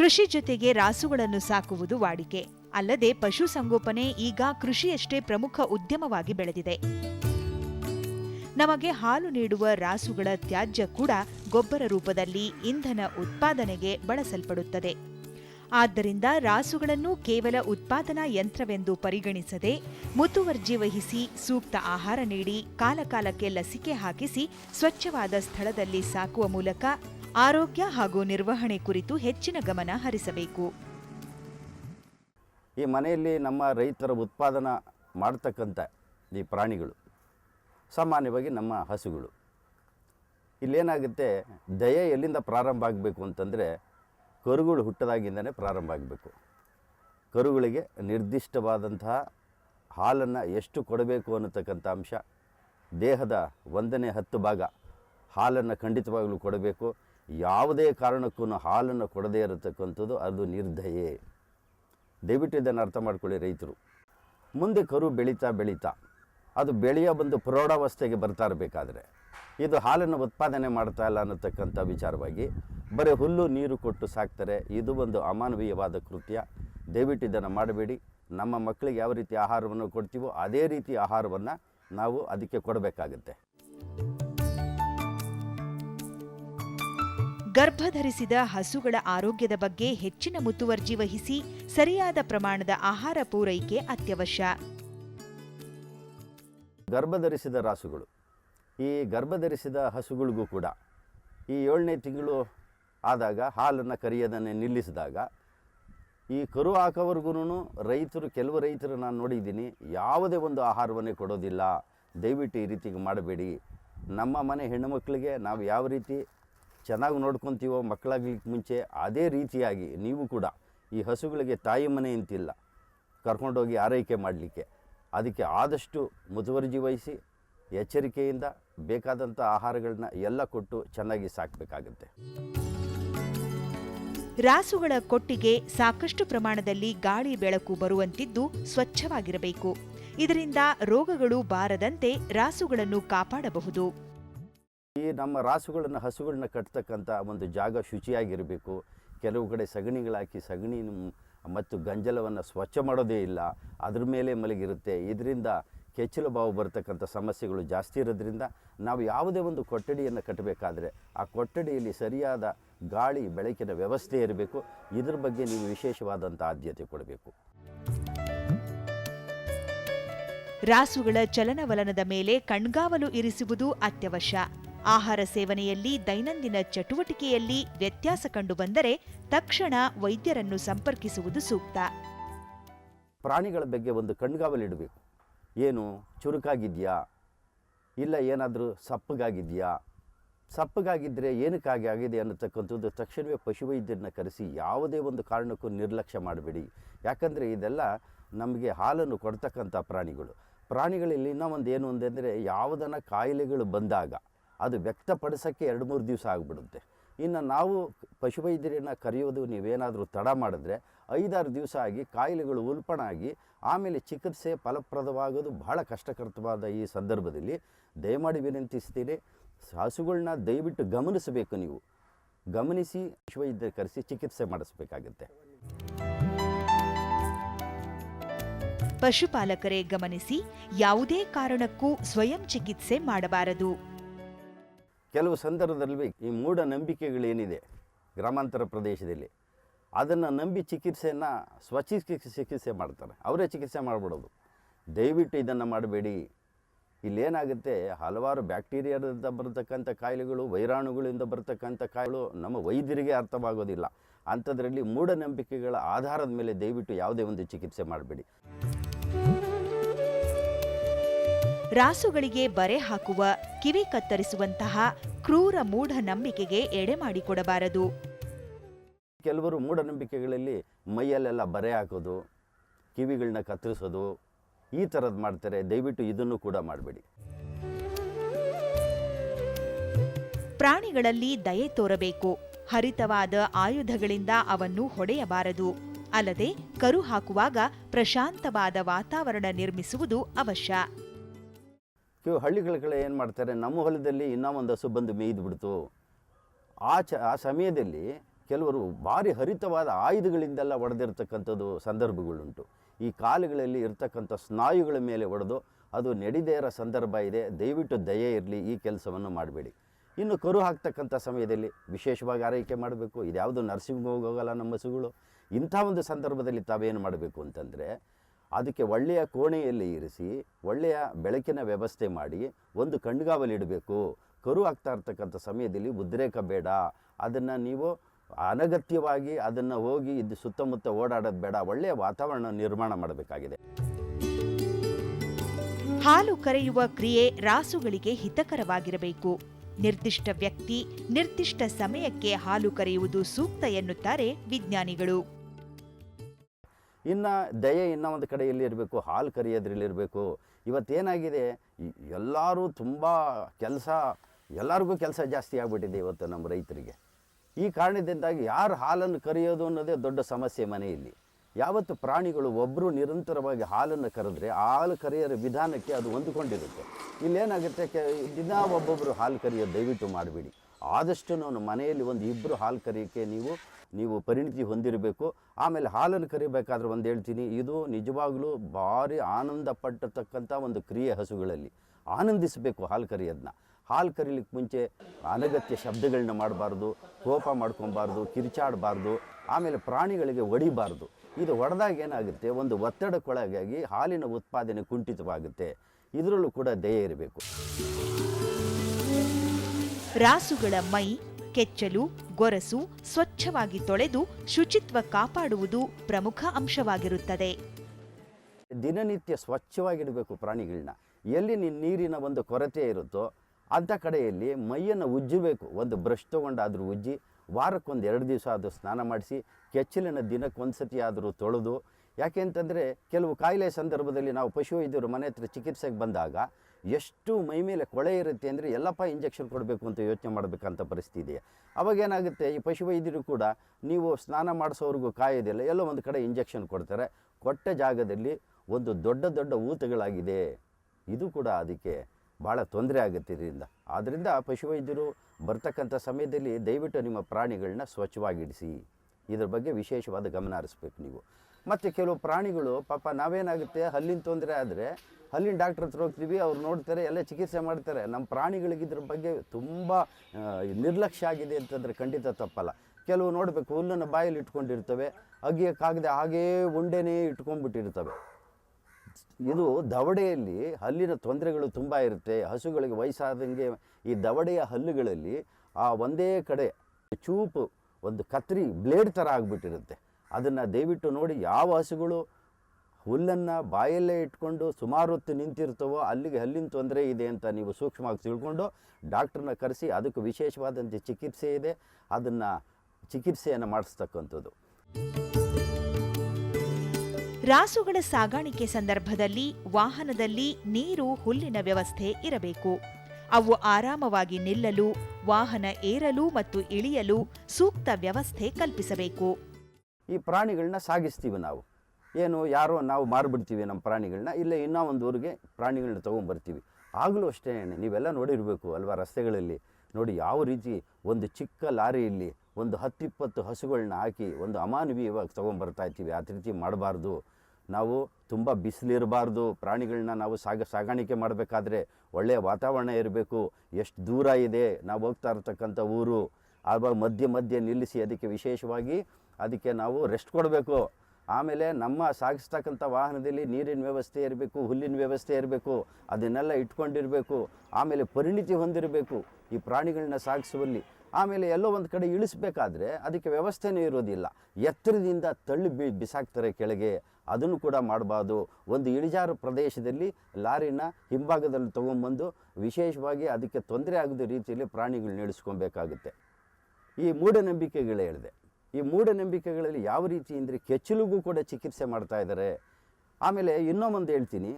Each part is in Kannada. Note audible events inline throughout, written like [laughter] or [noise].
ಕೃಷಿ ಜೊತೆಗೆ ರಾಸುಗಳನ್ನು ಸಾಕುವುದು ವಾಡಿಕೆ. ಅಲ್ಲದೆ ಪಶುಸಂಗೋಪನೆ ಈಗ ಕೃಷಿಯಷ್ಟೇ ಪ್ರಮುಖ ಉದ್ಯಮವಾಗಿ ಬೆಳೆದಿದೆ. ನಮಗೆ ಹಾಲು ನೀಡುವ ರಾಸುಗಳ ತ್ಯಾಜ್ಯ ಕೂಡ ಗೊಬ್ಬರ ರೂಪದಲ್ಲಿ ಇಂಧನ ಉತ್ಪಾದನೆಗೆ ಬಳಸಲ್ಪಡುತ್ತದೆ. ಆದ್ದರಿಂದ ರಾಸುಗಳನ್ನು ಕೇವಲ ಉತ್ಪಾದನಾ ಯಂತ್ರವೆಂದು ಪರಿಗಣಿಸದೆ ಮುತುವರ್ಜಿ ವಹಿಸಿ ಸೂಕ್ತ ಆಹಾರ ನೀಡಿ ಕಾಲಕಾಲಕ್ಕೆ ಲಸಿಕೆ ಹಾಕಿಸಿ ಸ್ವಚ್ಛವಾದ ಸ್ಥಳದಲ್ಲಿ ಸಾಕುವ ಮೂಲಕ ಆರೋಗ್ಯ ಹಾಗೂ ನಿರ್ವಹಣೆ ಕುರಿತು ಹೆಚ್ಚಿನ ಗಮನ ಹರಿಸಬೇಕು. ಈ ಮನೆಯಲ್ಲಿ ನಮ್ಮ ರೈತರ ಉತ್ಪಾದನಾ ಮಾಡ್ತಕ್ಕಂಥ ಈ ಪ್ರಾಣಿಗಳು, ಸಾಮಾನ್ಯವಾಗಿ ನಮ್ಮ ಹಸುಗಳು. ಇಲ್ಲೇನಾಗುತ್ತೆ, ದಯೆ ಎಲ್ಲಿಂದ ಪ್ರಾರಂಭ ಆಗಬೇಕು ಅಂತಂದರೆ ಕರುಗಳು ಹುಟ್ಟದಾಗಿಂದನೇ ಪ್ರಾರಂಭ ಆಗಬೇಕು. ಕರುಗಳಿಗೆ ನಿರ್ದಿಷ್ಟವಾದಂತಹ ಹಾಲನ್ನು ಎಷ್ಟು ಕೊಡಬೇಕು ಅನ್ನತಕ್ಕಂಥ ಅಂಶ ದೇಹದ ಒಂದನೇ ಹತ್ತು ಭಾಗ ಹಾಲನ್ನು ಖಂಡಿತವಾಗಲೂ ಕೊಡಬೇಕು. ಯಾವುದೇ ಕಾರಣಕ್ಕೂ ಹಾಲನ್ನು ಕೊಡದೇ ಇರತಕ್ಕಂಥದ್ದು ಅದು ನಿರ್ದಯೆ. ದಯವಿಟ್ಟು ಇದನ್ನು ಅರ್ಥ ಮಾಡ್ಕೊಳ್ಳಿ ರೈತರು. ಮುಂದೆ ಕರು ಬೆಳೀತಾ ಬೆಳೀತಾ, ಅದು ಬೆಳೆಯ ಬಂದು ಪ್ರೌಢಾವಸ್ಥೆಗೆ ಬರ್ತಾ ಇರಬೇಕಾದ್ರೆ, ಇದು ಹಾಲನ್ನು ಉತ್ಪಾದನೆ ಮಾಡ್ತಾ ಇಲ್ಲ ಅನ್ನತಕ್ಕಂಥ ವಿಚಾರವಾಗಿ, ಬರೀ ಹುಲ್ಲು ನೀರು ಕೊಟ್ಟು ಸಾಕ್ತಾರೆ, ಇದು ಒಂದು ಅಮಾನವೀಯವಾದ ಕೃತ್ಯ. ದಯವಿಟ್ಟು ಇದನ್ನು ಮಾಡಬೇಡಿ. ನಮ್ಮ ಮಕ್ಕಳಿಗೆ ಯಾವ ರೀತಿ ಆಹಾರವನ್ನು ಕೊಡ್ತೀವೋ ಅದೇ ರೀತಿ ಆಹಾರವನ್ನು ನಾವು ಅದಕ್ಕೆ ಕೊಡಬೇಕಾಗುತ್ತೆ. ಗರ್ಭಧರಿಸಿದ ಹಸುಗಳ ಆರೋಗ್ಯದ ಬಗ್ಗೆ ಹೆಚ್ಚಿನ ಮುತುವರ್ಜಿ ವಹಿಸಿ ಸರಿಯಾದ ಪ್ರಮಾಣದ ಆಹಾರ ಪೂರೈಕೆ ಅತ್ಯವಶ್ಯ. ಗರ್ಭಧರಿಸಿದ ರಾಸುಗಳು, ಈ ಗರ್ಭಧರಿಸಿದ ಹಸುಗಳಿಗೂ ಕೂಡ ಈ ಏಳನೇ ತಿಂಗಳು ಆದಾಗ ಹಾಲನ್ನು ಕರಿಯೋದನ್ನೇ ನಿಲ್ಲಿಸಿದಾಗ ಈ ಕರು ಹಾಕೋವರೆಗೂ ರೈತರು, ಕೆಲವು ರೈತರು ನಾನು ನೋಡಿದ್ದೀನಿ ಯಾವುದೇ ಒಂದು ಆಹಾರವನ್ನೇ ಕೊಡೋದಿಲ್ಲ. ದಯವಿಟ್ಟು ಈ ರೀತಿಗೆ ಮಾಡಬೇಡಿ. ನಮ್ಮ ಮನೆ ಹೆಣ್ಣುಮಕ್ಕಳಿಗೆ ನಾವು ಯಾವ ರೀತಿ ಚೆನ್ನಾಗಿ ನೋಡ್ಕೊತೀವೋ ಮಕ್ಕಳಾಗ್ಲಿಕ್ಕೆ ಮುಂಚೆ ಅದೇ ರೀತಿಯಾಗಿ ನೀವು ಕೂಡ ಈ ಹಸುಗಳಿಗೆ ತಾಯಿ ಮನೆ ಅಂತಿಲ್ಲ. ಕರ್ಕೊಂಡೋಗಿ ಆರೈಕೆ ಮಾಡಲಿಕ್ಕೆ. ಅದಕ್ಕೆ ಆದಷ್ಟು ಮುತುವರ್ಜಿ ವಹಿಸಿ, ಎಚ್ಚರಿಕೆಯಿಂದ ಬೇಕಾದಂಥ ಆಹಾರಗಳನ್ನ ಎಲ್ಲ ಕೊಟ್ಟು ಚೆನ್ನಾಗಿ ಸಾಕಬೇಕಾಗುತ್ತೆ. ರಾಸುಗಳ ಕೊಟ್ಟಿಗೆ ಸಾಕಷ್ಟು ಪ್ರಮಾಣದಲ್ಲಿ ಗಾಳಿ ಬೆಳಕು ಬರುವಂತಿದ್ದು ಸ್ವಚ್ಛವಾಗಿರಬೇಕು. ಇದರಿಂದ ರೋಗಗಳು ಬಾರದಂತೆ ರಾಸುಗಳನ್ನು ಕಾಪಾಡಬಹುದು. ಈ ನಮ್ಮ ರಾಸುಗಳನ್ನು, ಹಸುಗಳನ್ನ ಕಟ್ತಕ್ಕಂಥ ಒಂದು ಜಾಗ ಶುಚಿಯಾಗಿರಬೇಕು. ಕೆಲವು ಕಡೆ ಸಗಣಿಗಳಾಕಿ ಸಗಣಿ ಮತ್ತು ಗಂಜಲವನ್ನು ಸ್ವಚ್ಛ ಮಾಡೋದೇ ಇಲ್ಲ. ಅದ್ರ ಮೇಲೆ ಮಲಗಿರುತ್ತೆ. ಇದರಿಂದ ಕೆಚ್ಚಲು ಬಾವು ಬರ್ತಕ್ಕಂಥ ಸಮಸ್ಯೆಗಳು ಜಾಸ್ತಿ ಇರೋದ್ರಿಂದ ನಾವು ಯಾವುದೇ ಒಂದು ಕೊಠಡಿಯನ್ನು ಕಟ್ಟಬೇಕಾದ್ರೆ ಆ ಕೊಠಡಿಯಲ್ಲಿ ಸರಿಯಾದ ಗಾಳಿ, ಬೆಳಕಿನ ವ್ಯವಸ್ಥೆ ಇರಬೇಕು. ಇದ್ರ ಬಗ್ಗೆ ನೀವು ವಿಶೇಷವಾದಂಥ ಆದ್ಯತೆ ಕೊಡಬೇಕು. ರಾಸುಗಳ ಚಲನವಲನದ ಮೇಲೆ ಕಣ್ಗಾವಲು ಇರಿಸುವುದು ಅತ್ಯವಶ್ಯ. ಆಹಾರ ಸೇವನೆಯಲ್ಲಿ, ದೈನಂದಿನ ಚಟುವಟಿಕೆಯಲ್ಲಿ ವ್ಯತ್ಯಾಸ ಕಂಡುಬಂದರೆ ತಕ್ಷಣ ವೈದ್ಯರನ್ನು ಸಂಪರ್ಕಿಸುವುದು ಸೂಕ್ತ. ಪ್ರಾಣಿಗಳ ಬಗ್ಗೆ ಒಂದು ಕಣ್ಗಾವಲಿಡಬೇಕು ಏನು, ಚುರುಕಾಗಿದೆಯಾ? ಇಲ್ಲ ಏನಾದರೂ ಸಪ್ಪಗಾಗಿದೆಯಾ? ಸಪ್ಪಗಾಗಿದ್ದರೆ ಏನಕ್ಕಾಗಿ ಆಗಿದೆ ಅನ್ನತಕ್ಕಂಥದ್ದು ತಕ್ಷಣವೇ ಪಶುವೈದ್ಯರನ್ನ ಕರೆಸಿ ಯಾವುದೇ ಒಂದು ಕಾರಣಕ್ಕೂ ನಿರ್ಲಕ್ಷ್ಯ ಮಾಡಬೇಡಿ. ಯಾಕಂದರೆ ಇದೆಲ್ಲ ನಮಗೆ ಹಾಲನ್ನು ಕೊಡ್ತಕ್ಕಂಥ ಪ್ರಾಣಿಗಳು. ಪ್ರಾಣಿಗಳಲ್ಲಿ ಇನ್ನೂ ಒಂದು ಏನು ಅಂತಂದರೆ ಯಾವುದನ್ನ ಕಾಯಿಲೆಗಳು ಬಂದಾಗ ಅದು ವ್ಯಕ್ತಪಡಿಸೋಕ್ಕೆ ಎರಡು ಮೂರು ದಿವಸ ಆಗಿಬಿಡುತ್ತೆ. ಇನ್ನು ನಾವು ಪಶುವೈದ್ಯರನ್ನು ಕರೆಯೋದು ನೀವೇನಾದರೂ ತಡ ಮಾಡಿದ್ರೆ ಐದಾರು ದಿವಸ ಆಗಿ ಕಾಯಿಲೆಗಳು ಉಲ್ಪಣ ಆಗಿ ಆಮೇಲೆ ಚಿಕಿತ್ಸೆ ಫಲಪ್ರದವಾಗೋದು ಬಹಳ ಕಷ್ಟಕರವಾದ ಈ ಸಂದರ್ಭದಲ್ಲಿ ದಯಮಾಡಿ ವಿನಂತಿಸ್ತೀನಿ. ಹಸುಗಳನ್ನ ದಯವಿಟ್ಟು ಗಮನಿಸಬೇಕು ನೀವು. ಗಮನಿಸಿ ಪಶುವೈದ್ಯರು ಕರೆಸಿ ಚಿಕಿತ್ಸೆ ಮಾಡಿಸ್ಬೇಕಾಗತ್ತೆ. ಪಶುಪಾಲಕರೇ ಗಮನಿಸಿ ಯಾವುದೇ ಕಾರಣಕ್ಕೂ ಸ್ವಯಂ ಚಿಕಿತ್ಸೆ ಮಾಡಬಾರದು. ಕೆಲವು ಸಂದರ್ಭದಲ್ಲಿ ಈ ಮೂಢನಂಬಿಕೆಗಳೇನಿದೆ ಗ್ರಾಮಾಂತರ ಪ್ರದೇಶದಲ್ಲಿ, ಅದನ್ನು ನಂಬಿ ಚಿಕಿತ್ಸೆಯನ್ನು ಸ್ವಚಿಕಿತ್ಸೆ ಚಿಕಿತ್ಸೆ ಮಾಡ್ತಾರೆ. ಅವರೇ ಚಿಕಿತ್ಸೆ ಮಾಡಿಬಿಡೋದು. ದಯವಿಟ್ಟು ಇದನ್ನು ಮಾಡಬೇಡಿ. ಇಲ್ಲೇನಾಗುತ್ತೆ, ಹಲವಾರು ಬ್ಯಾಕ್ಟೀರಿಯಾದಿಂದ ಬರತಕ್ಕಂಥ ಕಾಯಿಲೆಗಳು, ವೈರಾಣುಗಳಿಂದ ಬರತಕ್ಕಂಥ ಕಾಯಿಲೆಗಳು ನಮ್ಮ ವೈದ್ಯರಿಗೆ ಅರ್ಥವಾಗೋದಿಲ್ಲ. ಅಂಥದ್ರಲ್ಲಿ ಮೂಢನಂಬಿಕೆಗಳ ಆಧಾರದ ಮೇಲೆ ದಯವಿಟ್ಟು ಯಾವುದೇ ಒಂದು ಚಿಕಿತ್ಸೆ ಮಾಡಬೇಡಿ. ರಾಸುಗಳಿಗೆ ಬರೆ ಹಾಕುವ ಕಿವಿ ಕತ್ತರಿಸುವಂತಹ ಕ್ರೂರ ಮೂಢನಂಬಿಕೆಗೆ ಎಡೆ ಮಾಡಿಕೊಡಬಾರದು. ಕೆಲವರು ಮೂಢನಂಬಿಕೆಗಳಲ್ಲಿ ಮೈಯಲ್ಲೆಲ್ಲ ಬರೆ ಹಾಕೋದು ಕಿವಿಗಳನ್ನ ಕತ್ತರಿಸೋದು ಈ ಥರದ್ದು ಮಾಡ್ತಾರೆ. ದಯವಿಟ್ಟು ಇದನ್ನು ಕೂಡ ಮಾಡಬೇಡಿ. ಪ್ರಾಣಿಗಳಲ್ಲಿ ದಯೆ ತೋರಬೇಕು. ಹರಿತವಾದ ಆಯುಧಗಳಿಂದ ಅವನ್ನು ಹೊಡೆಯಬಾರದು. ಅಲ್ಲದೆ ಕರು ಹಾಕುವಾಗ ಪ್ರಶಾಂತವಾದ ವಾತಾವರಣ ನಿರ್ಮಿಸುವುದು ಅವಶ್ಯ. ಕೆಲವು ಹಳ್ಳಿಗಳ ಕಡೆ ಏನು ಮಾಡ್ತಾರೆ? ನಮ್ಮ ಹೊಲದಲ್ಲಿ ಇನ್ನೂ ಒಂದು ಹಸು ಬಂದು ಮೇಯ್ದು ಬಿಡ್ತು. ಆ ಚ, ಆ ಸಮಯದಲ್ಲಿ ಕೆಲವರು ಭಾರಿ ಹರಿತವಾದ ಆಯುಧಗಳಿಂದೆಲ್ಲ ಒಡೆದಿರ್ತಕ್ಕಂಥದ್ದು ಸಂದರ್ಭಗಳುಂಟು. ಈ ಕಾಲುಗಳಲ್ಲಿ ಇರ್ತಕ್ಕಂಥ ಸ್ನಾಯುಗಳ ಮೇಲೆ ಹೊಡೆದು ಅದು ನಡೆದೇ ಇರೋ ಸಂದರ್ಭ ಇದೆ. ದಯವಿಟ್ಟು ದಯೆ ಇರಲಿ, ಈ ಕೆಲಸವನ್ನು ಮಾಡಬೇಡಿ. ಇನ್ನು ಕರು ಹಾಕ್ತಕ್ಕಂಥ ಸಮಯದಲ್ಲಿ ವಿಶೇಷವಾಗಿ ಆರೈಕೆ ಮಾಡಬೇಕು. ಇದ್ಯಾವುದು ನರ್ಸಿಂಗ್ ಹೋಗೋಗಲ್ಲ ನಮ್ಮ ಹಸುಗಳು. ಇಂಥ ಒಂದು ಸಂದರ್ಭದಲ್ಲಿ ತಾವೇನು ಮಾಡಬೇಕು ಅಂತಂದರೆ ಅದಕ್ಕೆ ಒಳ್ಳೆಯ ಕೋಣೆಯಲ್ಲಿ ಇರಿಸಿ, ಒಳ್ಳೆಯ ಬೆಳಕಿನ ವ್ಯವಸ್ಥೆ ಮಾಡಿ, ಒಂದು ಕಣ್ಗಾವಲಿಡಬೇಕು ಕರು ಆಗ್ತಾ ಇರ್ತಕ್ಕಂಥ ಸಮಯದಲ್ಲಿ ಉದ್ರೇಕ ಬೇಡ. ಅದನ್ನು ನೀವು ಅನಗತ್ಯವಾಗಿ ಅದನ್ನು ಹೋಗಿ ಇದು ಸುತ್ತಮುತ್ತ ಓಡಾಡೋದು ಬೇಡ. ಒಳ್ಳೆಯ ವಾತಾವರಣ ನಿರ್ಮಾಣ ಮಾಡಬೇಕಾಗಿದೆ. ಹಾಲು ಕರೆಯುವ ಕ್ರಿಯೆ ರಾಸುಗಳಿಗೆ ಹಿತಕರವಾಗಿರಬೇಕು. ನಿರ್ದಿಷ್ಟ ವ್ಯಕ್ತಿ ನಿರ್ದಿಷ್ಟ ಸಮಯಕ್ಕೆ ಹಾಲು ಕರೆಯುವುದು ಸೂಕ್ತ ಎನ್ನುತ್ತಾರೆ ವಿಜ್ಞಾನಿಗಳು. ಇನ್ನು ದಯೆ ಇನ್ನೂ ಒಂದು ಕಡೆಯಲ್ಲಿ ಇರಬೇಕು, ಹಾಲು ಕರೆಯೋದ್ರಲ್ಲಿರಬೇಕು ಇವತ್ತೇನಾಗಿದೆ? ಎಲ್ಲರೂ ತುಂಬ ಕೆಲಸ, ಎಲ್ಲರಿಗೂ ಕೆಲಸ ಜಾಸ್ತಿ ಆಗಿಬಿಟ್ಟಿದೆ ಇವತ್ತು ನಮ್ಮ ರೈತರಿಗೆ. ಈ ಕಾರಣದಿಂದಾಗಿ ಯಾರು ಹಾಲನ್ನು ಕರೆಯೋದು ಅನ್ನೋದೇ ದೊಡ್ಡ ಸಮಸ್ಯೆ ಮನೆಯಲ್ಲಿ. ಯಾವತ್ತು ಪ್ರಾಣಿಗಳು ಒಬ್ಬರು ನಿರಂತರವಾಗಿ ಹಾಲನ್ನು ಕರೆದ್ರೆ ಹಾಲು ಕರೆಯೋರ ವಿಧಾನಕ್ಕೆ ಅದು ಹೊಂದಿಕೊಂಡಿರುತ್ತೆ. ಇಲ್ಲೇನಾಗುತ್ತೆ? ಕೆ ದಿನ ಒಬ್ಬೊಬ್ಬರು ಹಾಲು ಕರೆಯೋದು ದಯವಿಟ್ಟು ಮಾಡಬೇಡಿ. ಆದಷ್ಟು ನಾನು ಮನೆಯಲ್ಲಿ ಒಂದು ಇಬ್ಬರು ಹಾಲು ಕರೆಯೋಕ್ಕೆ ನೀವು ನೀವು ಪರಿಣಿತಿ ಹೊಂದಿರಬೇಕು. ಆಮೇಲೆ ಹಾಲನ್ನು ಕರಿಬೇಕಾದ್ರೆ ಒಂದು ಹೇಳ್ತೀನಿ, ಇದು ನಿಜವಾಗ್ಲೂ ಭಾರಿ ಆನಂದ ಪಟ್ಟತಕ್ಕಂಥ ಒಂದು ಕ್ರಿಯೆ ಹಸುಗಳಲ್ಲಿ. ಆನಂದಿಸಬೇಕು ಹಾಲು ಕರಿಯೋದನ್ನ. ಹಾಲು ಕರೀಲಿಕ್ಕೆ ಮುಂಚೆ ಅನಗತ್ಯ ಶಬ್ದಗಳನ್ನ ಮಾಡಬಾರ್ದು, ಕೋಪ ಮಾಡ್ಕೊಬಾರ್ದು, ಕಿರಿಚಾಡಬಾರ್ದು, ಆಮೇಲೆ ಪ್ರಾಣಿಗಳಿಗೆ ಒಡಿಬಾರ್ದು. ಇದು ಹೊಡೆದಾಗ ಏನಾಗುತ್ತೆ? ಒಂದು ಒತ್ತಡಕ್ಕೊಳಗಾಗಿ ಹಾಲಿನ ಉತ್ಪಾದನೆ ಕುಂಠಿತವಾಗುತ್ತೆ. ಇದರಲ್ಲೂ ಕೂಡ ದಯ ಇರಬೇಕು. ರಾಸುಗಳ ಮೈ, ಕೆಚ್ಚಲು, ಗೊರಸು ಸ್ವಚ್ಛವಾಗಿ ತೊಳೆದು ಶುಚಿತ್ವ ಕಾಪಾಡುವುದು ಪ್ರಮುಖ ಅಂಶವಾಗಿರುತ್ತದೆ. ದಿನನಿತ್ಯ ಸ್ವಚ್ಛವಾಗಿಡಬೇಕು ಪ್ರಾಣಿಗಳನ್ನ ಎಲ್ಲಿ ನೀರಿನ ಒಂದು ಕೊರತೆ ಇರುತ್ತೋ ಅಂಥ ಕಡೆಯಲ್ಲಿ ಮೈಯನ್ನು ಉಜ್ಜಬೇಕು. ಒಂದು ಬ್ರಷ್ ತೊಗೊಂಡಾದರೂ ಉಜ್ಜಿ, ವಾರಕ್ಕೊಂದು ಎರಡು ದಿವಸ ಆದರೂ ಸ್ನಾನ ಮಾಡಿಸಿ, ಕೆಚ್ಚಲಿನ ದಿನಕ್ಕೊಂದು ಸತಿ ಆದರೂ ತೊಳೆದು, ಯಾಕೆ ಅಂತಂದರೆ ಕೆಲವು ಕಾಯಿಲೆ ಸಂದರ್ಭದಲ್ಲಿ ನಾವು ಪಶುವೈದ್ಯರು ಮನೆ ಹತ್ರ ಚಿಕಿತ್ಸೆಗೆ ಬಂದಾಗ ಎಷ್ಟು ಮೈ ಮೇಲೆ ಕೊಳೆ ಇರುತ್ತೆ ಅಂದರೆ ಎಲ್ಲಪ್ಪ ಇಂಜೆಕ್ಷನ್ ಕೊಡಬೇಕು ಅಂತ ಯೋಚನೆ ಮಾಡಬೇಕಂತ ಪರಿಸ್ಥಿತಿ ಇದೆ ಅವಾಗ ಏನಾಗುತ್ತೆ, ಈ ಪಶುವೈದ್ಯರು ಕೂಡ ನೀವು ಸ್ನಾನ ಮಾಡಿಸೋರಿಗೂ ಕಾಯೋದಿಲ್ಲ ಎಲ್ಲೋ ಒಂದು ಕಡೆ ಇಂಜೆಕ್ಷನ್ ಕೊಡ್ತಾರೆ. ಕೊಟ್ಟ ಜಾಗದಲ್ಲಿ ಒಂದು ದೊಡ್ಡ ದೊಡ್ಡ ಊತಗಳಾಗಿದೆ. ಇದು ಕೂಡ ಅದಕ್ಕೆ ಭಾಳ ತೊಂದರೆ ಆಗುತ್ತೆ ಇದರಿಂದ. ಆದ್ದರಿಂದ ಪಶುವೈದ್ಯರು ಬರ್ತಕ್ಕಂಥ ಸಮಯದಲ್ಲಿ ದಯವಿಟ್ಟು ನಿಮ್ಮ ಪ್ರಾಣಿಗಳನ್ನ ಸ್ವಚ್ಛವಾಗಿಡಿಸಿ. ಇದ್ರ ಬಗ್ಗೆ ವಿಶೇಷವಾದ ಗಮನ ಹರಿಸ್ಬೇಕು ನೀವು. ಮತ್ತು ಕೆಲವು ಪ್ರಾಣಿಗಳು ಪಾಪ ನಾವೇನಾಗುತ್ತೆ, ಹಲ್ಲಿನ ತೊಂದರೆ ಆದರೆ ಹಲ್ಲಿನ ಡಾಕ್ಟ್ರ್ ಹತ್ರ ಹೋಗ್ತೀವಿ, ಅವ್ರು ನೋಡ್ತಾರೆ, ಎಲ್ಲ ಚಿಕಿತ್ಸೆ ಮಾಡ್ತಾರೆ. ನಮ್ಮ ಪ್ರಾಣಿಗಳಿಗೆ ಇದ್ರ ಬಗ್ಗೆ ತುಂಬ ನಿರ್ಲಕ್ಷ್ಯ ಆಗಿದೆ ಅಂತಂದರೆ ಖಂಡಿತ ತಪ್ಪಲ್ಲ. ಕೆಲವು ನೋಡಬೇಕು, ಹುಲ್ಲನ್ನು ಬಾಯಲ್ಲಿ ಇಟ್ಕೊಂಡಿರ್ತವೆ ಅಗಿಯೋಕ್ಕಾಗದೆ ಹಾಗೇ ಉಂಡೆನೇ ಇಟ್ಕೊಂಡ್ಬಿಟ್ಟಿರ್ತವೆ. ಇದು ದವಡೆಯಲ್ಲಿ ಹಲ್ಲಿನ ತೊಂದರೆಗಳು ತುಂಬ ಇರುತ್ತೆ. ಹಸುಗಳಿಗೆ ವಯಸ್ಸಾದಂಗೆ ಈ ದವಡೆಯ ಹಲ್ಲುಗಳಲ್ಲಿ ಆ ಒಂದೇ ಕಡೆ ಚೂಪು, ಒಂದು ಕತ್ರಿ, ಬ್ಲೇಡ್ ಥರ ಆಗಿಬಿಟ್ಟಿರುತ್ತೆ. ಅದನ್ನು ದಯವಿಟ್ಟು ನೋಡಿ, ಯಾವ ಹಸುಗಳು ಹುಲ್ಲನ್ನು ಬಾಯಲ್ಲೇ ಇಟ್ಕೊಂಡು ಸುಮಾರು ಹೊತ್ತು ನಿಂತಿರ್ತವೋ ಅಲ್ಲಿಗೆ ಹಲ್ಲಿನ ತೊಂದರೆ ಇದೆ ಅಂತ ನೀವು ಸೂಕ್ಷ್ಮವಾಗಿ ತಿಳ್ಕೊಂಡು ಡಾಕ್ಟ್ರನ್ನ ಕರೆಸಿ ಅದಕ್ಕೆ ವಿಶೇಷವಾದಂಥ ಚಿಕಿತ್ಸೆ ಇದೆ. ಅದನ್ನು ಚಿಕಿತ್ಸೆಯನ್ನು ಮಾಡಿಸ್ತಕ್ಕಂಥದ್ದು. ರಾಸುಗಳ ಸಾಗಾಣಿಕೆ ಸಂದರ್ಭದಲ್ಲಿ ವಾಹನದಲ್ಲಿ ನೀರು ಹುಲ್ಲಿನ ವ್ಯವಸ್ಥೆ ಇರಬೇಕು. ಅವು ಆರಾಮವಾಗಿ ನಿಲ್ಲಲು ವಾಹನ ಏರಲು ಮತ್ತು ಇಳಿಯಲು ಸೂಕ್ತ ವ್ಯವಸ್ಥೆ ಕಲ್ಪಿಸಬೇಕು. ಈ ಪ್ರಾಣಿಗಳನ್ನ ಸಾಗಿಸ್ತೀವಿ ನಾವು. ಏನು, ಯಾರೋ ನಾವು ಮಾರ್ಬಿಡ್ತೀವಿ ನಮ್ಮ ಪ್ರಾಣಿಗಳನ್ನ ಇಲ್ಲ ಇನ್ನೂ ಒಂದು ಊರಿಗೆ ಪ್ರಾಣಿಗಳನ್ನ ತೊಗೊಂಬರ್ತೀವಿ. ಆಗಲೂ ಅಷ್ಟೇ ನೀವೆಲ್ಲ ನೋಡಿರಬೇಕು ಅಲ್ವಾ ರಸ್ತೆಗಳಲ್ಲಿ. ನೋಡಿ ಯಾವ ರೀತಿ ಒಂದು ಚಿಕ್ಕ ಲಾರಿಯಲ್ಲಿ ಒಂದು ಹತ್ತಿಪ್ಪತ್ತು ಹಸುಗಳನ್ನ ಹಾಕಿ ಒಂದು ಅಮಾನವೀಯವಾಗಿ ತೊಗೊಂಬರ್ತಾ ಇರ್ತೀವಿ. ಆ ರೀತಿ ಮಾಡಬಾರ್ದು. ನಾವು ತುಂಬ ಬಿಸಿಲಿರಬಾರ್ದು. ಪ್ರಾಣಿಗಳನ್ನ ನಾವು ಸಾಗ, ಸಾಗಾಣಿಕೆ ಮಾಡಬೇಕಾದ್ರೆ ಒಳ್ಳೆಯ ವಾತಾವರಣ ಇರಬೇಕು. ಎಷ್ಟು ದೂರ ಇದೆ? ನಾವು ಹೋಗ್ತಾ ಇರ್ತಕ್ಕಂಥ ಊರು. ಆವಾಗ ಮಧ್ಯೆ ಮಧ್ಯೆ ನಿಲ್ಲಿಸಿ ಅದಕ್ಕೆ ವಿಶೇಷವಾಗಿ ಅದಕ್ಕೆ ನಾವು ರೆಸ್ಟ್ ಕೊಡಬೇಕು. ಆಮೇಲೆ ನಮ್ಮ ಸಾಗಿಸ್ತಕ್ಕಂಥ ವಾಹನದಲ್ಲಿ ನೀರಿನ ವ್ಯವಸ್ಥೆ ಇರಬೇಕು, ಹುಲ್ಲಿನ ವ್ಯವಸ್ಥೆ ಇರಬೇಕು, ಅದನ್ನೆಲ್ಲ ಇಟ್ಕೊಂಡಿರಬೇಕು, ಆಮೇಲೆ ಪರಿಣಿತಿ ಹೊಂದಿರಬೇಕು ಈ ಪ್ರಾಣಿಗಳನ್ನ ಸಾಗಿಸುವಲ್ಲಿ. ಆಮೇಲೆ ಎಲ್ಲೋ ಒಂದು ಕಡೆ ಇಳಿಸ್ಬೇಕಾದ್ರೆ ಅದಕ್ಕೆ ವ್ಯವಸ್ಥೆನೇ ಇರೋದಿಲ್ಲ. ಎತ್ತರದಿಂದ ತಳ್ಳಿ ಬಿ, ಬಿಸಾಕ್ತಾರೆ ಕೆಳಗೆ. ಅದನ್ನು ಕೂಡ ಮಾಡಬಾರ್ದು. ಒಂದು ಇಳಿಜಾರು ಪ್ರದೇಶದಲ್ಲಿ ಲಾರಿನ ಹಿಂಭಾಗದಲ್ಲಿ ತೊಗೊಂಬಂದು ವಿಶೇಷವಾಗಿ ಅದಕ್ಕೆ ತೊಂದರೆ ಆಗದ ರೀತಿಯಲ್ಲಿ ಪ್ರಾಣಿಗಳನ್ನ ಇಳಿಸ್ಕೊಬೇಕಾಗುತ್ತೆ. ಈ ಮೂಢನಂಬಿಕೆಗಳೇ ಹೇಳಿದೆ. ಈ ಮೂಢನಂಬಿಕೆಗಳಲ್ಲಿ ಯಾವ ರೀತಿ ಅಂದರೆ ಕೆಚ್ಚಲಿಗೂ ಕೂಡ ಚಿಕಿತ್ಸೆ ಮಾಡ್ತಾ ಇದ್ದಾರೆ. ಆಮೇಲೆ ಇನ್ನೊಂದು ಹೇಳ್ತೀನಿ,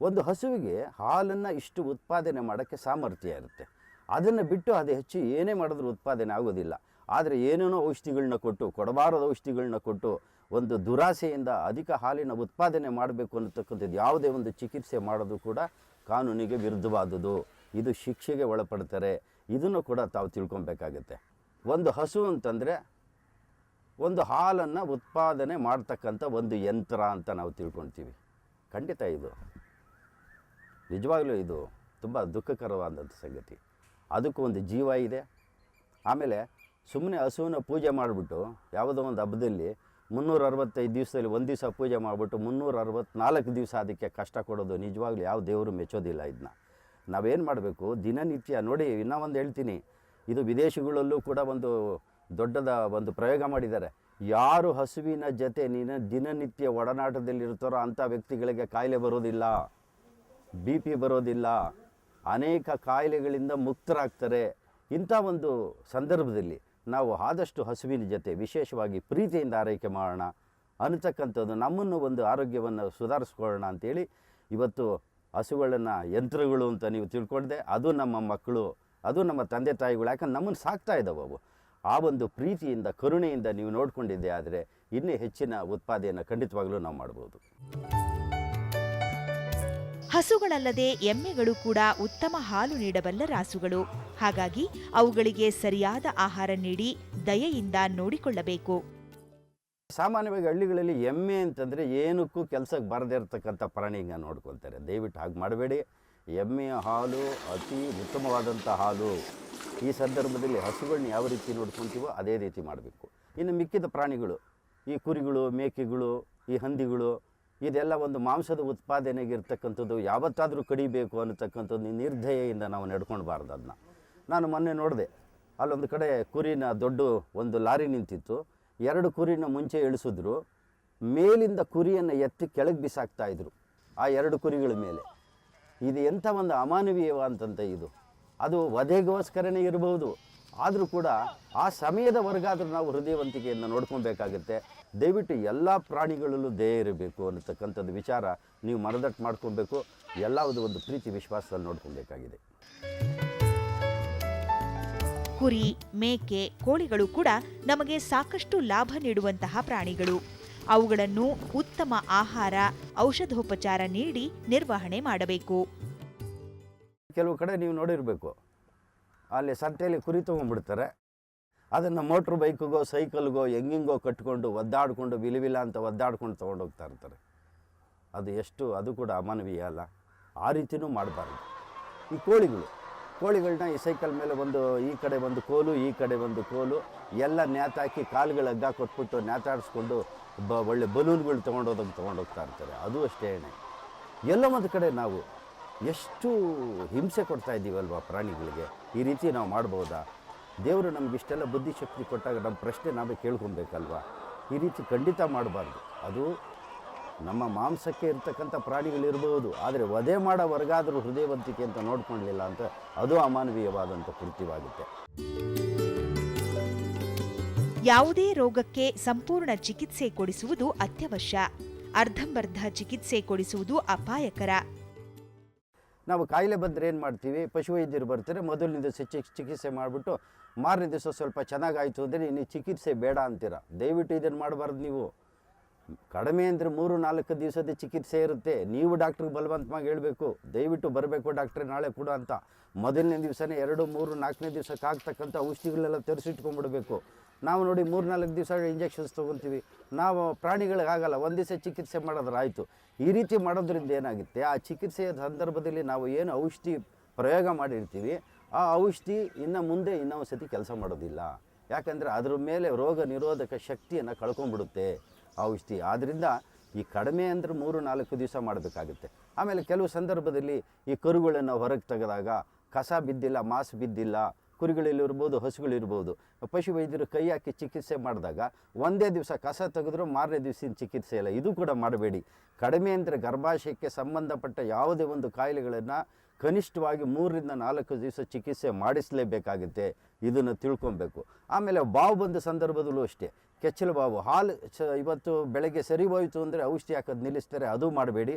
ಒಂದು ಹಸುವಿಗೆ ಹಾಲನ್ನು ಇಷ್ಟು ಉತ್ಪಾದನೆ ಮಾಡೋಕ್ಕೆ ಸಾಮರ್ಥ್ಯ ಇರುತ್ತೆ. ಅದನ್ನು ಬಿಟ್ಟು ಅದು ಹೆಚ್ಚು ಏನೇ ಮಾಡಿದ್ರೂ ಉತ್ಪಾದನೆ ಆಗೋದಿಲ್ಲ. ಆದರೆ ಏನೇನೋ ಔಷಧಿಗಳನ್ನ ಕೊಟ್ಟು, ಕೊಡಬಾರದ ಔಷಧಿಗಳನ್ನ ಕೊಟ್ಟು, ಒಂದು ದುರಾಸೆಯಿಂದ ಅಧಿಕ ಹಾಲಿನ ಉತ್ಪಾದನೆ ಮಾಡಬೇಕು ಅನ್ನತಕ್ಕಂಥದ್ದು ಯಾವುದೇ ಒಂದು ಚಿಕಿತ್ಸೆ ಮಾಡೋದು ಕೂಡ ಕಾನೂನಿಗೆ ವಿರುದ್ಧವಾದುದು ಇದು ಶಿಕ್ಷೆಗೆ ಒಳಪಡ್ತಾರೆ. ಇದನ್ನು ಕೂಡ ತಾವು ತಿಳ್ಕೊಬೇಕಾಗತ್ತೆ. ಒಂದು ಹಸು ಅಂತಂದರೆ ಒಂದು ಹಾಲನ್ನು ಉತ್ಪಾದನೆ ಮಾಡ್ತಕ್ಕಂಥ ಒಂದು ಯಂತ್ರ ಅಂತ ನಾವು ತಿಳ್ಕೊಳ್ತೀವಿ ಖಂಡಿತ ಇದು. ನಿಜವಾಗಲೂ ಇದು ತುಂಬ ದುಃಖಕರವಾದಂಥ ಸಂಗತಿ. ಅದಕ್ಕೂ ಒಂದು ಜೀವ ಇದೆ. ಆಮೇಲೆ ಸುಮ್ಮನೆ ಹಸುವಿನ ಪೂಜೆ ಮಾಡಿಬಿಟ್ಟು ಯಾವುದೋ ಒಂದು ಹಬ್ಬದಲ್ಲಿ ಮುನ್ನೂರ ಅರವತ್ತೈದು ದಿವಸದಲ್ಲಿ ಒಂದು ದಿವಸ ಪೂಜೆ ಮಾಡಿಬಿಟ್ಟು ಮುನ್ನೂರ ಅರವತ್ತ್ನಾಲ್ಕು ದಿವಸ ಅದಕ್ಕೆ ಕಷ್ಟ ಕೊಡೋದು ನಿಜವಾಗ್ಲೂ ಯಾವ ದೇವರು ಮೆಚ್ಚೋದಿಲ್ಲ ಇದನ್ನ ನಾವೇನು ಮಾಡಬೇಕು? ದಿನನಿತ್ಯ ನೋಡಿ ಇನ್ನೂ ಒಂದು ಹೇಳ್ತೀನಿ. ಇದು ವಿದೇಶಗಳಲ್ಲೂ ಕೂಡ ಒಂದು ದೊಡ್ಡದ ಒಂದು ಪ್ರಯೋಗ ಮಾಡಿದ್ದಾರೆ. ಯಾರು ಹಸುವಿನ ಜೊತೆ ನೀನು ದಿನನಿತ್ಯ ಒಡನಾಟದಲ್ಲಿರ್ತಾರೋ ಅಂಥ ವ್ಯಕ್ತಿಗಳಿಗೆ ಕಾಯಿಲೆ ಬರೋದಿಲ್ಲ. ಬಿ ಪಿ ಬರೋದಿಲ್ಲ. ಅನೇಕ ಕಾಯಿಲೆಗಳಿಂದ ಮುಕ್ತರಾಗ್ತಾರೆ. ಇಂಥ ಒಂದು ಸಂದರ್ಭದಲ್ಲಿ ನಾವು ಆದಷ್ಟು ಹಸುವಿನ ಜೊತೆ ವಿಶೇಷವಾಗಿ ಪ್ರೀತಿಯಿಂದ ಆರೈಕೆ ಮಾಡೋಣ. ಅನ್ನತಕ್ಕಂಥದ್ದು ನಮ್ಮನ್ನು ಒಂದು ಆರೋಗ್ಯವನ್ನು ಸುಧಾರಿಸ್ಕೊಳ್ಳೋಣ ಅಂತೇಳಿ ಇವತ್ತು ಹಸುಗಳನ್ನು ಯಂತ್ರಗಳು ಅಂತ ನೀವು ತಿಳ್ಕೊಳ್ದೆ ಅದು ನಮ್ಮ ಮಕ್ಕಳು, ಅದು ನಮ್ಮ ತಂದೆ ತಾಯಿಗಳು, ಯಾಕಂದ್ರೆ ನಮ್ಮನ್ನು ಸಾಕ್ತಾ ಇದ್ದಾವೆ ಅವು. ಆ ಒಂದು ಪ್ರೀತಿಯಿಂದ ಕರುಣೆಯಿಂದ ನೀವು ನೋಡಿಕೊಂಡಿದ್ದೆ ಆದರೆ ಇನ್ನೂ ಹೆಚ್ಚಿನ ಉತ್ಪಾದನೆಯನ್ನು ಖಂಡಿತವಾಗಲೂ ನಾವು ಮಾಡ್ಬೋದು. ಹಸುಗಳಲ್ಲದೆ ಎಮ್ಮೆಗಳು ಕೂಡ ಉತ್ತಮ ಹಾಲು ನೀಡಬಲ್ಲ ರಾಸುಗಳು. ಹಾಗಾಗಿ ಅವುಗಳಿಗೆ ಸರಿಯಾದ ಆಹಾರ ನೀಡಿ ದಯೆಯಿಂದ ನೋಡಿಕೊಳ್ಳಬೇಕು. ಸಾಮಾನ್ಯವಾಗಿ ಹಳ್ಳಿಗಳಲ್ಲಿ ಎಮ್ಮೆ ಅಂತಂದರೆ ಏನಕ್ಕೂ ಕೆಲಸಕ್ಕೆ ಬರದೇ ಇರತಕ್ಕಂಥ ಪ್ರಾಣಿಗೆ ನೋಡ್ಕೊಳ್ತಾರೆ ದಯವಿಟ್ಟು ಹಾಗೆ ಮಾಡಬೇಡಿ. ಎಮ್ಮೆಯ ಹಾಲು ಅತಿ ಉತ್ತಮವಾದಂಥ ಹಾಲು. ಈ ಸಂದರ್ಭದಲ್ಲಿ ಹಸುಗಳನ್ನ ಯಾವ ರೀತಿ ನೋಡ್ಕೊತೀವೋ ಅದೇ ರೀತಿ ಮಾಡಬೇಕು. ಇನ್ನು ಮಿಕ್ಕಿದ ಪ್ರಾಣಿಗಳು, ಈ ಕುರಿಗಳು, ಮೇಕೆಗಳು, ಈ ಹಂದಿಗಳು, ಇದೆಲ್ಲ ಒಂದು ಮಾಂಸದ ಉತ್ಪಾದನೆಗೆ ಇರ್ತಕ್ಕಂಥದ್ದು ಯಾವತ್ತಾದರೂ ಕಡಿಬೇಕು ಅನ್ನತಕ್ಕಂಥದ್ದು ನಿರ್ಧಯೆಯಿಂದ ನಾವು ನಡ್ಕೊಳ್ಬಾರ್ದು ಅದನ್ನ ನಾನು ಮೊನ್ನೆ ನೋಡಿದೆ, ಅಲ್ಲೊಂದು ಕಡೆ ಕುರಿನ ದೊಡ್ಡ ಒಂದು ಲಾರಿ ನಿಂತಿತ್ತು. ಎರಡು ಕುರಿನ ಮುಂಚೆ ಇಳಿಸಿದ್ರು. ಮೇಲಿಂದ ಕುರಿಯನ್ನು ಎತ್ತಿ ಕೆಳಗೆ ಬಿಸಾಕ್ತಾಯಿದ್ರು ಆ ಎರಡು ಕುರಿಗಳ ಮೇಲೆ. ಇದು ಎಂಥ ಒಂದು ಅಮಾನವೀಯವಾದಂಥ ಇದು. ಅದು ವಧೆಗೋಸ್ಕರನೇ ಇರಬಹುದು. ಆದರೂ ಕೂಡ ಆ ಸಮಯದವರೆಗಾದರೂ ನಾವು ಹೃದಯವಂತಿಕೆಯನ್ನು ನೋಡ್ಕೊಬೇಕಾಗುತ್ತೆ. ದಯವಿಟ್ಟು ಎಲ್ಲ ಪ್ರಾಣಿಗಳಲ್ಲೂ ದಯ ಇರಬೇಕು ಅನ್ನತಕ್ಕಂಥದ್ದು ವಿಚಾರ ನೀವು ಮನದಟ್ಟು ಮಾಡ್ಕೊಬೇಕು. ಎಲ್ಲವುದು ಒಂದು ಪ್ರೀತಿ ವಿಶ್ವಾಸದಲ್ಲಿ ನೋಡ್ಕೊಬೇಕಾಗಿದೆ. ಕುರಿ, ಮೇಕೆ, ಕೋಳಿಗಳು ಕೂಡ ನಮಗೆ ಸಾಕಷ್ಟು ಲಾಭ ನೀಡುವಂತಹ ಪ್ರಾಣಿಗಳು. ಅವುಗಳನ್ನು ಉತ್ತಮ ಆಹಾರ, ಔಷಧೋಪಚಾರ ನೀಡಿ ನಿರ್ವಹಣೆ ಮಾಡಬೇಕು. ಕೆಲವು ಕಡೆ ನೀವು ನೋಡಿರಬೇಕು. ಅಲ್ಲಿ ಸಂತೆಯಲ್ಲಿ ಕುರಿ ತೊಗೊಂಡ್ಬಿಡ್ತಾರೆ. ಅದನ್ನು ಮೋಟ್ರ್ ಬೈಕ್ಗೋ, ಸೈಕಲ್ಗೋ, ಹೆಂಗಿಂಗೋ ಕಟ್ಕೊಂಡು ಒದ್ದಾಡಿಕೊಂಡು ವಿಲಿವಿಲ ಅಂತ ಒದ್ದಾಡ್ಕೊಂಡು ತೊಗೊಂಡೋಗ್ತಾ ಇರ್ತಾರೆ. ಅದು ಎಷ್ಟು, ಅದು ಕೂಡ ಅಮಾನವೀಯ ಅಲ್ಲ. ಆ ರೀತಿಯೂ ಮಾಡಬಾರ್ದು. ಈ ಕೋಳಿಗಳು ಕೋಳಿಗಳನ್ನ ಈ ಸೈಕಲ್ ಮೇಲೆ ಒಂದು ಈ ಕಡೆ ಒಂದು ಕೋಲು, ಈ ಕಡೆ ಒಂದು ಕೋಲು, ಎಲ್ಲ ನೇತಾಕಿ ಕಾಲುಗಳ ಹಗ್ಗ ಕೊಟ್ಬಿಟ್ಟು ನೇತಾಡಿಸ್ಕೊಂಡು ಒಬ್ಬ ಒಳ್ಳೆ ಬಲೂನ್ಗಳು ತೊಗೊಂಡೋದಂಗೆ ತೊಗೊಂಡೋಗ್ತಾ ಇರ್ತಾರೆ. ಅದು ಅಷ್ಟೇ ಎಲ್ಲೋ ಒಂದು ಕಡೆ ನಾವು ಎಷ್ಟು ಹಿಂಸೆ ಕೊಡ್ತಾ ಇದ್ದೀವಲ್ವ ಪ್ರಾಣಿಗಳಿಗೆ? ಈ ರೀತಿ ನಾವು ಮಾಡ್ಬೋದಾ? ದೇವರು ನಮ್ಗೆ ಇಷ್ಟೆಲ್ಲ ಬುದ್ಧಿಶಕ್ತಿ ಕೊಟ್ಟಾಗ ನಮ್ಮ ಪ್ರಶ್ನೆ ನಾವೇ ಕೇಳ್ಕೊಬೇಕಲ್ವಾ ಈ ರೀತಿ ಖಂಡಿತ ಮಾಡಬಾರ್ದು. ಅದು ನಮ್ಮ ಮಾಂಸಕ್ಕೆ ಇರ್ತಕ್ಕಂಥ ಪ್ರಾಣಿಗಳಿರ್ಬೋದು ಆದರೆ ವಧೆ ಮಾಡೋವರೆಗಾದರೂ ಹೃದಯವಂತಿಕೆ ಅಂತ ನೋಡ್ಕೊಳ್ಲಿಲ್ಲ ಅಂತ ಅದು ಅಮಾನವೀಯವಾದಂಥ ಕೃತ್ಯವಾಗುತ್ತೆ. ಯಾವುದೇ ರೋಗಕ್ಕೆ ಸಂಪೂರ್ಣ ಚಿಕಿತ್ಸೆ ಕೊಡಿಸುವುದು ಅತ್ಯವಶ್ಯ. ಅರ್ಧಂಬರ್ಧ ಚಿಕಿತ್ಸೆ ಕೊಡಿಸುವುದು ಅಪಾಯಕರ. ನಾವು ಕಾಯಿಲೆ ಬಂದರೆ ಏನು ಮಾಡ್ತೀವಿ? ಪಶುವೈದ್ಯರು ಬರ್ತಾರೆ ಮೊದಲಿನ ದಿವಸ ಚಿಕ್ ಚಿಕಿತ್ಸೆ ಮಾಡಿಬಿಟ್ಟು, ಮಾರನೇ ದಿವಸ ಸ್ವಲ್ಪ ಚೆನ್ನಾಗಾಯಿತು ಅಂದರೆ ನೀವು ಚಿಕಿತ್ಸೆ ಬೇಡ ಅಂತೀರ. ದಯವಿಟ್ಟು ಇದನ್ನು ಮಾಡಬಾರ್ದು ನೀವು. ಕಡಿಮೆ ಅಂದರೆ ಮೂರು ನಾಲ್ಕು ದಿವಸದ ಚಿಕಿತ್ಸೆ ಇರುತ್ತೆ. ನೀವು ಡಾಕ್ಟ್ರಿಗೆ ಬಲವಂತವಾಗಿ ಹೇಳಬೇಕು. ದಯವಿಟ್ಟು ಬರಬೇಕು ಡಾಕ್ಟ್ರೆ, ನಾಳೆ ಕೂಡ ಅಂತ. ಮೊದಲನೇ ದಿವಸನೇ ಎರಡು, ಮೂರು, ನಾಲ್ಕನೇ ದಿವಸಕ್ಕೆ ಆಗ್ತಕ್ಕಂಥ ಔಷಧಿಗಳೆಲ್ಲ ತರಿಸಿಟ್ಕೊಂಡ್ಬಿಡಬೇಕು. ನಾವು ನೋಡಿ ಮೂರು, ನಾಲ್ಕು ದಿವಸ ಇಂಜೆಕ್ಷನ್ಸ್ ತೊಗೊತೀವಿ ನಾವು ಪ್ರಾಣಿಗಳಿಗಾಗಲ್ಲ ಒಂದು ದಿವಸ ಚಿಕಿತ್ಸೆ ಮಾಡಿದ್ರೆ ಆಯಿತು. ಈ ರೀತಿ ಮಾಡೋದ್ರಿಂದ ಏನಾಗುತ್ತೆ? ಆ ಚಿಕಿತ್ಸೆಯ ಸಂದರ್ಭದಲ್ಲಿ ನಾವು ಏನು ಔಷಧಿ ಪ್ರಯೋಗ ಮಾಡಿರ್ತೀವಿ, ಆ ಔಷಧಿ ಇನ್ನು ಮುಂದೆ ಇನ್ನೊಂದು ಸತಿ ಕೆಲಸ ಮಾಡೋದಿಲ್ಲ. ಯಾಕಂದರೆ ಅದ್ರ ಮೇಲೆ ರೋಗ ನಿರೋಧಕ ಶಕ್ತಿಯನ್ನು ಕಳ್ಕೊಂಡ್ಬಿಡುತ್ತೆ. ಔಷಧಿ. ಆದ್ದರಿಂದ ಈ ಕಡಿಮೆ ಅಂದರೆ ಮೂರು ನಾಲ್ಕು ದಿವಸ ಮಾಡಬೇಕಾಗುತ್ತೆ. ಆಮೇಲೆ ಕೆಲವು ಸಂದರ್ಭದಲ್ಲಿ ಈ ಕರುಗಳನ್ನು ಹೊರಗೆ ತೆಗೆದಾಗ ಕಸ ಬಿದ್ದಿಲ್ಲ, ಮಾಸು ಬಿದ್ದಿಲ್ಲ ಕುರಿಗಳಿರ್ಬೋದು ಹಸುಗಳಿರ್ಬೋದು ಪಶುವೈದ್ಯರು ಕೈ ಹಾಕಿ ಚಿಕಿತ್ಸೆ ಮಾಡಿದಾಗ ಒಂದೇ ದಿವಸ ಕಸ ತೆಗೆದ್ರೂ ಮಾರನೇ ದಿವಸದ ಚಿಕಿತ್ಸೆ ಇಲ್ಲ. ಇದು ಕೂಡ ಮಾಡಬೇಡಿ. ಕಡಿಮೆ ಅಂದರೆ ಗರ್ಭಾಶಯಕ್ಕೆ ಸಂಬಂಧಪಟ್ಟ ಯಾವುದೇ ಒಂದು ಕಾಯಿಲೆಗಳನ್ನು ಕನಿಷ್ಠವಾಗಿ ಮೂರರಿಂದ ನಾಲ್ಕು ದಿವಸ ಚಿಕಿತ್ಸೆ ಮಾಡಿಸಲೇಬೇಕಾಗುತ್ತೆ. ಇದನ್ನು ತಿಳ್ಕೊಬೇಕು. ಆಮೇಲೆ ಬಾವು ಬಂದ ಸಂದರ್ಭದಲ್ಲೂ ಅಷ್ಟೇ. ಕೆಚ್ಚಲು ಬಾವು ಹಾಲು ಚ ಇವತ್ತು ಬೆಳಗ್ಗೆ ಸರಿ ಹೋಯಿತು ಅಂದರೆ ಔಷಧಿ ಹಾಕೋದು ನಿಲ್ಲಿಸ್ತಾರೆ ಅದು ಮಾಡಬೇಡಿ.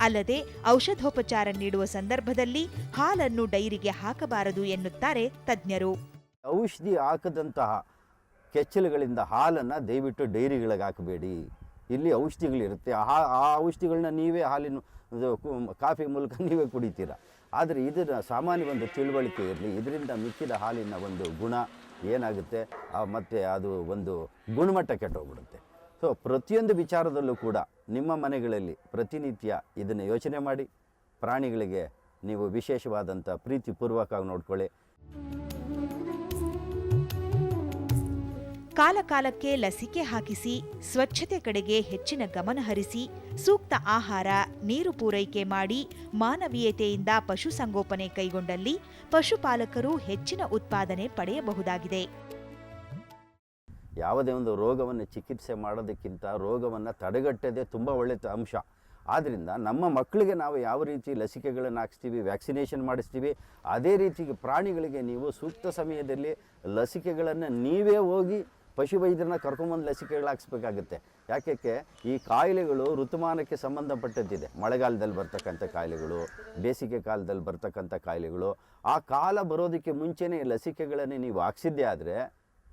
ಅಲ್ಲದೆ ಔಷಧೋಪಚಾರ ನೀಡುವ ಸಂದರ್ಭದಲ್ಲಿ ಹಾಲನ್ನು ಡೈರಿಗೆ ಹಾಕಬಾರದು ಎನ್ನುತ್ತಾರೆ ತಜ್ಞರು. ಔಷಧಿ ಹಾಕದಂತಹ ಕೆಚ್ಚಲುಗಳಿಂದ ಹಾಲನ್ನು ದಯವಿಟ್ಟು ಡೈರಿಗಳಿಗೆ ಹಾಕಬೇಡಿ. ಇಲ್ಲಿ ಔಷಧಿಗಳಿರುತ್ತೆ. ಆ ಆ ಔಷಧಿಗಳನ್ನ ನೀವೇ ಹಾಲಿನ ಕಾಫಿ ಮೂಲಕ [laughs] ನೀವೇ ಕುಡಿತೀರ. ಆದರೆ ಇದರ ಸಾಮಾನ್ಯ ಒಂದು ತಿಳುವಳಿಕೆ ಇರಲಿ. ಇದರಿಂದ ಮಿಕ್ಕಿದ ಹಾಲಿನ ಒಂದು ಗುಣ ಏನಾಗುತ್ತೆ? ಮತ್ತು ಅದು ಒಂದು ಗುಣಮಟ್ಟ ಕೆಟ್ಟೋಗ್ಬಿಡುತ್ತೆ. ಸೊ ಪ್ರತಿಯೊಂದು ವಿಚಾರದಲ್ಲೂ ಕೂಡ ನಿಮ್ಮ ಮನೆಗಳಲ್ಲಿ ಪ್ರತಿನಿತ್ಯ ಇದನ್ನು ಯೋಚನೆ ಮಾಡಿ. ಪ್ರಾಣಿಗಳಿಗೆ ನೀವು ವಿಶೇಷವಾದಂಥ ಪ್ರೀತಿಪೂರ್ವಕವಾಗಿ ನೋಡ್ಕೊಳ್ಳಿ. ಕಾಲಕಾಲಕ್ಕೆ ಲಸಿಕೆ ಹಾಕಿಸಿ, ಸ್ವಚ್ಛತೆ ಕಡೆಗೆ ಹೆಚ್ಚಿನ ಗಮನ ಹರಿಸಿ, ಸೂಕ್ತ ಆಹಾರ, ನೀರು ಪೂರೈಕೆ ಮಾಡಿ ಮಾನವೀಯತೆಯಿಂದ ಪಶುಸಂಗೋಪನೆ ಕೈಗೊಂಡಲ್ಲಿ ಪಶುಪಾಲಕರು ಹೆಚ್ಚಿನ ಉತ್ಪಾದನೆ ಪಡೆಯಬಹುದಾಗಿದೆ. ಯಾವುದೇ ಒಂದು ರೋಗವನ್ನು ಚಿಕಿತ್ಸೆ ಮಾಡೋದಕ್ಕಿಂತ ರೋಗವನ್ನು ತಡೆಗಟ್ಟದೆ ತುಂಬ ಒಳ್ಳೆಯ ಅಂಶ. ಆದ್ದರಿಂದ ನಮ್ಮ ಮಕ್ಕಳಿಗೆ ನಾವು ಯಾವ ರೀತಿ ಲಸಿಕೆಗಳನ್ನು ಹಾಕ್ಸ್ತೀವಿ, ವ್ಯಾಕ್ಸಿನೇಷನ್ ಮಾಡಿಸ್ತೀವಿ, ಅದೇ ರೀತಿ ಪ್ರಾಣಿಗಳಿಗೆ ನೀವು ಸೂಕ್ತ ಸಮಯದಲ್ಲಿ ಲಸಿಕೆಗಳನ್ನು ನೀವೇ ಹೋಗಿ ಪಶುವೈದ್ಯರನ್ನ ಕರ್ಕೊಂಬಂದು ಲಸಿಕೆಗಳು ಹಾಕ್ಸ್ಬೇಕಾಗುತ್ತೆ ಯಾಕೆ ಈ ಕಾಯಿಲೆಗಳು ಋತುಮಾನಕ್ಕೆ ಸಂಬಂಧಪಟ್ಟದ್ದಿದೆ. ಮಳೆಗಾಲದಲ್ಲಿ ಬರ್ತಕ್ಕಂಥ ಕಾಯಿಲೆಗಳು, ಬೇಸಿಗೆ ಕಾಲದಲ್ಲಿ ಬರ್ತಕ್ಕಂಥ ಕಾಯಿಲೆಗಳು, ಆ ಕಾಲ ಬರೋದಕ್ಕೆ ಮುಂಚೆನೇ ಲಸಿಕೆಗಳನ್ನು ನೀವು ಹಾಕ್ಸಿದ್ದೇ ಆದರೆ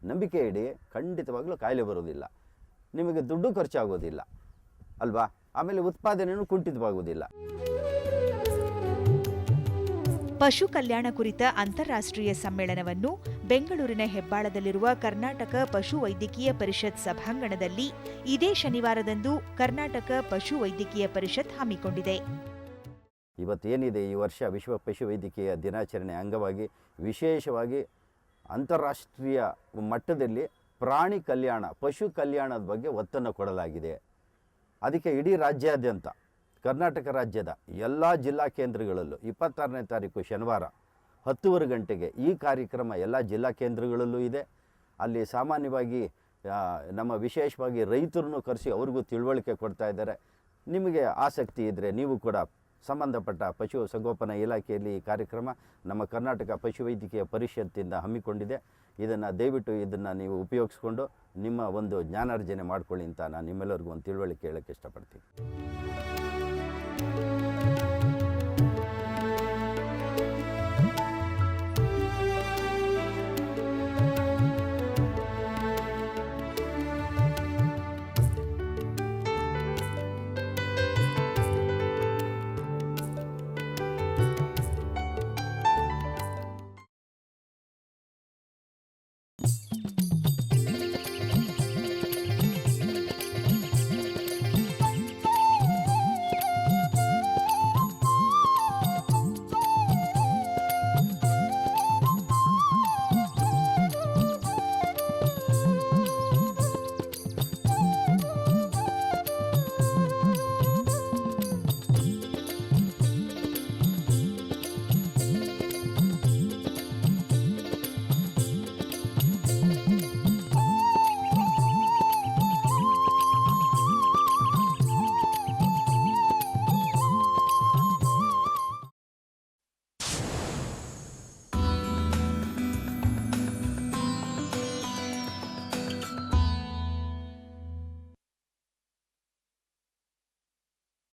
ನಂಬಿಕೆ ಇಡಿ, ಖಂಡಿತವಾಗ್ಲೂ ಕಾಯಿಲೆ ಬರೋದಿಲ್ಲ. ನಿಮಗೆ ದುಡ್ಡು ಖರ್ಚಾಗೋದಿಲ್ಲ. ಅಲ್ವಾ? ಆಮೇಲೆ ಉತ್ಪಾದನೆಯೂ ಕುಂಠಿತವಾಗುವುದಿಲ್ಲ ಪಶು ಕಲ್ಯಾಣ ಕುರಿತ ಅಂತಾರಾಷ್ಟ್ರೀಯ ಸಮ್ಮೇಳನವನ್ನು ಬೆಂಗಳೂರಿನ ಹೆಬ್ಬಾಳದಲ್ಲಿರುವ ಕರ್ನಾಟಕ ಪಶು ವೈದ್ಯಕೀಯ ಪರಿಷತ್ ಸಭಾಂಗಣದಲ್ಲಿ ಇದೇ ಶನಿವಾರದಂದು ಕರ್ನಾಟಕ ಪಶು ವೈದ್ಯಕೀಯ ಪರಿಷತ್ ಹಮ್ಮಿಕೊಂಡಿದೆ. ಇವತ್ತೇನಿದೆ ಈ ವರ್ಷ ವಿಶ್ವ ಪಶು ವೈದ್ಯಕೀಯ ದಿನಾಚರಣೆ? ಅಂಗವಾಗಿ ವಿಶೇಷವಾಗಿ ಅಂತಾರಾಷ್ಟ್ರೀಯ ಮಟ್ಟದಲ್ಲಿ ಪ್ರಾಣಿ ಕಲ್ಯಾಣ, ಪಶು ಕಲ್ಯಾಣದ ಬಗ್ಗೆ ಒತ್ತನ್ನು ಕೊಡಲಾಗಿದೆ. ಅದಕ್ಕೆ ಇಡೀ ರಾಜ್ಯಾದ್ಯಂತ ಕರ್ನಾಟಕ ರಾಜ್ಯದ ಎಲ್ಲ ಜಿಲ್ಲಾ ಕೇಂದ್ರಗಳಲ್ಲೂ ಇಪ್ಪತ್ತಾರನೇ ತಾರೀಕು ಶನಿವಾರ ಹತ್ತುವರೆ ಗಂಟೆಗೆ ಈ ಕಾರ್ಯಕ್ರಮ ಎಲ್ಲ ಜಿಲ್ಲಾ ಕೇಂದ್ರಗಳಲ್ಲೂ ಇದೆ. ಅಲ್ಲಿ ಸಾಮಾನ್ಯವಾಗಿ ನಮ್ಮ ವಿಶೇಷವಾಗಿ ರೈತರನ್ನು ಕರೆಸಿ ಅವ್ರಿಗೂ ತಿಳುವಳಿಕೆ ಕೊಡ್ತಾ ಇದ್ದಾರೆ. ನಿಮಗೆ ಆಸಕ್ತಿ ಇದ್ದರೆ ನೀವು ಕೂಡ ಸಂಬಂಧಪಟ್ಟ ಪಶು ಸಂಗೋಪನಾ ಇಲಾಖೆಯಲ್ಲಿ ಈ ಕಾರ್ಯಕ್ರಮ ನಮ್ಮ ಕರ್ನಾಟಕ ಪಶುವೈದ್ಯಕೀಯ ಪರಿಷತ್ತಿಂದ ಹಮ್ಮಿಕೊಂಡಿದೆ. ಇದನ್ನು ದಯವಿಟ್ಟು ಇದನ್ನು ನೀವು ಉಪಯೋಗಿಸ್ಕೊಂಡು ನಿಮ್ಮ ಒಂದು ಜ್ಞಾನಾರ್ಜನೆ ಮಾಡ್ಕೊಳ್ಳಿ ಅಂತ ನಾನು ನಿಮ್ಮೆಲ್ಲರಿಗೂ ಒಂದು ತಿಳುವಳಿಕೆ ಹೇಳೋಕ್ಕೆ ಇಷ್ಟಪಡ್ತೀನಿ.